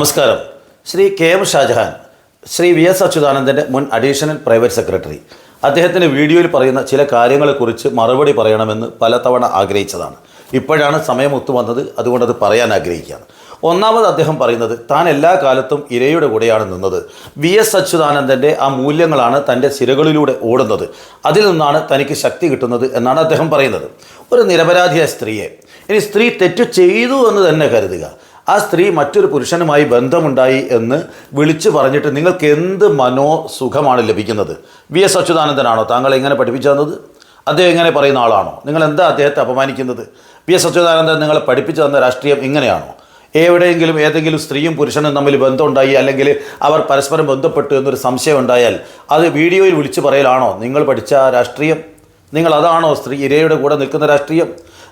നമസ്കാരം. Shri K M Shajahan Shri V S അച്യുതാനന്ദന്റെ മുൻ additional private secretary. അദ്ദേഹത്തിന്റെ വീഡിയോയിൽ പറയുന്ന ചില കാര്യങ്ങളെക്കുറിച്ച് മറുപടി പറയണമെന്ന് പലതവണ ആഗ്രഹിച്ചതാണ്. ഇപ്പോഴാണ് സമയം ഒത്തുവന്നത് അതുകൊണ്ട് അത് പറയാൻ ആഗ്രഹിക്കുകയാണ്. ഒന്നാമത് അദ്ദേഹം പറയുന്നത് താൻ എല്ലാ കാലത്തും ഇരയുടെ കൂടെയാണ് നിന്നത്. വി എസ് അച്യുതാനന്ദന്റെ ആ മൂല്യങ്ങളാണ് തന്റെ സിരകളിലൂടെ ഓടുന്നത്. അതിൽ നിന്നാണ് തനിക്ക് ശക്തി കിട്ടുന്നത് എന്നാണ് അദ്ദേഹം പറയുന്നത്. ഒരു നിരപരാധിയായ സ്ത്രീയെ. ഇനി സ്ത്രീ തെറ്റ് ചെയ്തു എന്ന് തന്നെ കരുതുക. ആ സ്ത്രീ മറ്റൊരു പുരുഷനുമായി ബന്ധമുണ്ടായി എന്ന് വിളിച്ചു പറഞ്ഞിട്ട് നിങ്ങൾക്ക് എന്ത് മനോസുഖമാണ് ലഭിക്കുന്നത്? വി എസ് അച്യുതാനന്ദനാണോ? താങ്കൾ എങ്ങനെ പഠിപ്പിച്ചു തന്നത് അദ്ദേഹം എങ്ങനെ പറയുന്ന ആളാണോ? നിങ്ങൾ എന്താ അദ്ദേഹത്തെ അപമാനിക്കുന്നത്? വി എസ് അച്യുതാനന്ദൻ നിങ്ങളെ പഠിപ്പിച്ചു തന്ന രാഷ്ട്രീയം ഇങ്ങനെയാണോ? എവിടെയെങ്കിലും ഏതെങ്കിലും സ്ത്രീയും പുരുഷനും തമ്മിൽ ബന്ധമുണ്ടായി അല്ലെങ്കിൽ അവർ പരസ്പരം ബന്ധപ്പെട്ടു എന്നൊരു സംശയം ഉണ്ടായാൽ അത് വീഡിയോയിൽ വിളിച്ചു പറയലാണോ? നിങ്ങൾ പഠിച്ച രാഷ്ട്രീയം? നിങ്ങൾ അതാണോ സ്ത്രീ ഇരയുടെ കൂടെ നിൽക്കുന്ന രാഷ്ട്രീയം?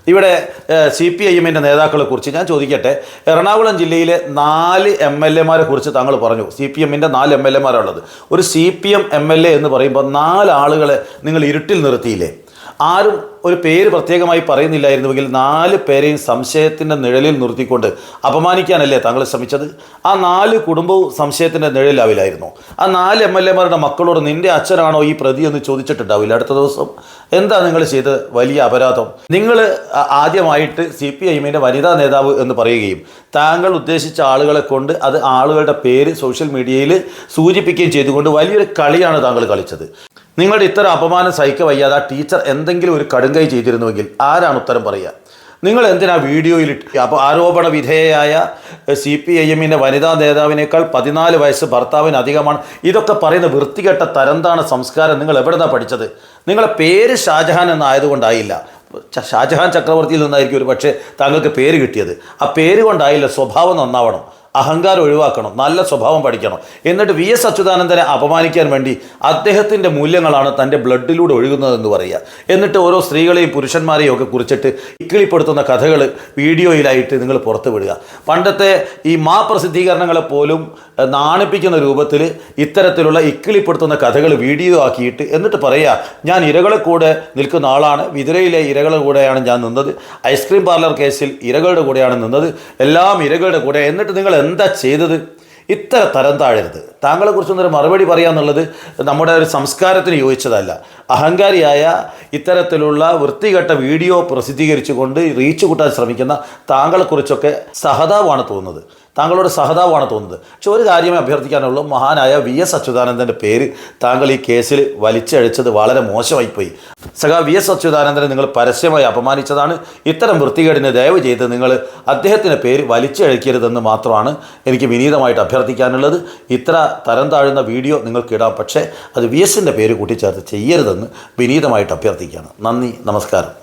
ഇവിടെ സി പി ഐ എമ്മിന്റെ നേതാക്കളെ കുറിച്ച് ഞാൻ ചോദിക്കട്ടെ. എറണാകുളം ജില്ലയിലെ നാല് എം എൽ എമാരെ കുറിച്ച് താങ്കൾ പറഞ്ഞു. സി പി എമ്മിന്റെ നാല് എം എൽ എമാരുള്ളത് ഒരു C P M M L A എന്ന് പറയുമ്പോൾ നാലാളുകളെ നിങ്ങൾ ഇരുട്ടിൽ നിർത്തിയില്ലേ? ആരും ഒരു പേര് പ്രത്യേകമായി പറയുന്നില്ലായിരുന്നുവെങ്കിൽ നാല് പേരെയും സംശയത്തിന്റെ നിഴലിൽ നിർത്തിക്കൊണ്ട് അപമാനിക്കാനല്ലേ താങ്കൾ ശ്രമിച്ചത്? ആ നാല് കുടുംബവും സംശയത്തിന്റെ നിഴലിലാവില്ലായിരുന്നു ആ നാല് എം എൽ എമാരുടെ മക്കളോട് നിന്റെ അച്ഛനാണോ ഈ പ്രതി എന്ന് ചോദിച്ചിട്ടുണ്ടാവില്ല അടുത്ത ദിവസം? എന്താ നിങ്ങൾ ചെയ്തത്? വലിയ അപരാധം. നിങ്ങൾ ആദ്യമായിട്ട് സി പി ഐഎമ്മിന്റെ വനിതാ നേതാവ് എന്ന് പറയുകയും താങ്കൾ ഉദ്ദേശിച്ച ആളുകളെ കൊണ്ട് അത് ആളുകളുടെ പേര് സോഷ്യൽ മീഡിയയിൽ സൂചിപ്പിക്കുകയും ചെയ്തുകൊണ്ട് വലിയൊരു കളിയാണ് താങ്കൾ കളിച്ചത്. നിങ്ങളുടെ ഇത്തരം അപമാനം സഹിക്ക വയ്യാതെ ആ ടീച്ചർ എന്തെങ്കിലും ഒരു കടുങ്കൈ ചെയ്തിരുന്നുവെങ്കിൽ ആരാണ് ഉത്തരം പറയുക? നിങ്ങൾ എന്തിനാ വീഡിയോയിൽ അപ്പോൾ ആരോപണ വിധേയയായ സി പി ഐ എമ്മിന്റെ വനിതാ നേതാവിനേക്കാൾ പതിനാല് വയസ്സ് ഭർത്താവിന് അധികമാണ്. ഇതൊക്കെ പറയുന്ന വൃത്തികെട്ട തരന്താണ് സംസ്കാരം. നിങ്ങൾ എവിടെന്നാണ് പഠിച്ചത്? നിങ്ങളെ പേര് ഷാജഹാൻ എന്നായതുകൊണ്ടായില്ല. ഷാജഹാൻ ചക്രവർത്തിയിൽ നിന്നായിരിക്കും ഒരു പക്ഷേ താങ്കൾക്ക് പേര് കിട്ടിയത്. ആ പേര് കൊണ്ടായില്ല സ്വഭാവം നന്നാവണം. അഹങ്കാരം ഒഴിവാക്കണം നല്ല സ്വഭാവം പഠിക്കണം. എന്നിട്ട് വി എസ് അച്യുതാനന്ദനെ അപമാനിക്കാൻ വേണ്ടി അദ്ദേഹത്തിന്റെ മൂല്യങ്ങളാണ് തന്റെ ബ്ലഡിലൂടെ ഒഴുകുന്നതെന്ന് പറയുക. എന്നിട്ട് ഓരോ സ്ത്രീകളെയും പുരുഷന്മാരെയും ഒക്കെ കുറിച്ചിട്ട് ഇക്കിളിപ്പെടുത്തുന്ന കഥകൾ വീഡിയോയിലായിട്ട് നിങ്ങൾ പുറത്തു വിടുക. പണ്ടത്തെ ഈ മാ പ്രസിദ്ധീകരണങ്ങളെ പോലും നാണിപ്പിക്കുന്ന രൂപത്തിൽ ഇത്തരത്തിലുള്ള ഇക്കിളിപ്പെടുത്തുന്ന കഥകൾ വീഡിയോ ആക്കിയിട്ട് എന്നിട്ട് പറയുക ഞാൻ ഇരകളെ കൂടെ നിൽക്കുന്ന ആളാണ് വിതുരയിലെ ഇരകളുടെ കൂടെയാണ് ഞാൻ നിന്നത് ഐസ്ക്രീം പാർലർ കേസിൽ ഇരകളുടെ കൂടെയാണ് നിന്നത് എല്ലാം ഇരകളുടെ കൂടെ. എന്നിട്ട് നിങ്ങൾ എന്താ ചെയ്തത്? ഇത്ര തരം താഴരുത്. താങ്കളെ കുറിച്ചൊന്നൊരു മറുപടി പറയാന്നുള്ളത് നമ്മുടെ ഒരു സംസ്കാരത്തിന് യോജിച്ചതല്ല. അഹങ്കാരിയായ ഇത്തരത്തിലുള്ള വൃത്തികെട്ട വീഡിയോ പ്രസിദ്ധീകരിച്ചുകൊണ്ട് റീച്ച് കൂട്ടാൻ ശ്രമിക്കുന്ന താങ്കളെക്കുറിച്ചൊക്കെ സഹതാവാണ് തോന്നുന്നത്. താങ്കളോട് സഹതാവാണ് തോന്നുന്നത്. പക്ഷെ ഒരു കാര്യമേ അഭ്യർത്ഥിക്കാനുള്ളൂ. മഹാനായ വി എസ് അച്യുതാനന്ദന്റെ പേര് താങ്കൾ ഈ കേസിൽ വലിച്ചഴിച്ചത് വളരെ മോശമായിപ്പോയി. സഖാ വി എസ് അച്യുതാനന്ദനെ നിങ്ങൾ പരസ്യമായി അപമാനിച്ചതാണ്. ഇത്തരം വൃത്തികേടിനെ ദയവ് ചെയ്ത് നിങ്ങൾ അദ്ദേഹത്തിന്റെ പേര് വലിച്ചഴിക്കരുതെന്ന് മാത്രമാണ് എനിക്ക് വിനീതമായിട്ട് അഭ്യർത്ഥിക്കാനുള്ളത്. ഇത്ര തരം താഴുന്ന വീഡിയോ നിങ്ങൾക്കിടാം പക്ഷേ അത് വി എസിന്റെ പേര് കൂട്ടിച്ചേർത്ത് ചെയ്യരുതെന്ന് വിനീതമായിട്ട് അഭ്യർത്ഥിക്കുകയാണ്. നന്ദി നമസ്കാരം.